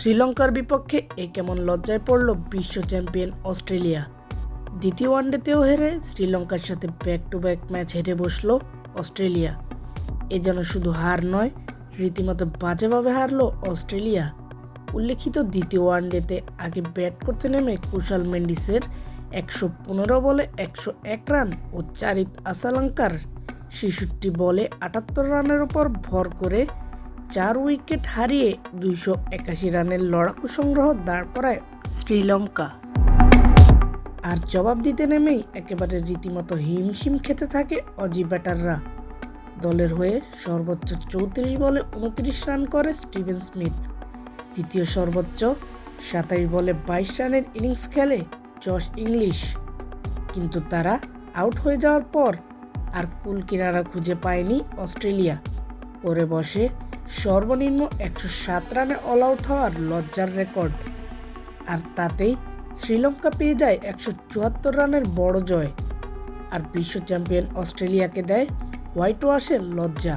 শ্রীলঙ্কার বিপক্ষে এ কেমন লজ্জায় পড়ল বিশ্ব চ্যাম্পিয়ন অস্ট্রেলিয়া। দ্বিতীয় ওয়ানডেতেও হেরে শ্রীলঙ্কার সাথে ব্যাক টু ব্যাক ম্যাচ হেরে বসল অস্ট্রেলিয়া। এ যেন শুধু হার নয়, রীতিমতো বাজেভাবে হারলো অস্ট্রেলিয়া। উল্লেখিত দ্বিতীয় ওয়ানডেতে আগে ব্যাট করতে নেমে কুশাল মেন্ডিসের একশো পনেরো বলে একশো এক রান ও চারিত আসালঙ্কার ছেষট্টি বলে আটাত্তর রানের ওপর ভর করে চার উইকেট হারিয়ে দুইশো একাশি রানের লড়াকু সংগ্রহ দাঁড় করায় শ্রীলঙ্কা। আর জবাব দিতে নেমেই একেবারে রীতিমতো হিমশিম খেতে থাকে অজি ব্যাটাররা। দলের হয়ে সর্বোচ্চ চৌত্রিশ বলে উনত্রিশ রান করে স্টিভেন স্মিথ। দ্বিতীয় সর্বোচ্চ সাতাশ বলে বাইশ রানের ইনিংস খেলে জশ ইংলিশ। কিন্তু তারা আউট হয়ে যাওয়ার পর আর কুল কিনারা খুঁজে পায়নি অস্ট্রেলিয়া। করে বসে সর্বনিম্ন একশো সাত রানে অল আউট হওয়ার লজ্জার রেকর্ড। আর তাতেই শ্রীলঙ্কা পেয়ে যায় একশো চুয়াত্তর রানের বড় জয়। আর বিশ্ব চ্যাম্পিয়ন অস্ট্রেলিয়াকে দেয় হোয়াইট ওয়াশের লজ্জা।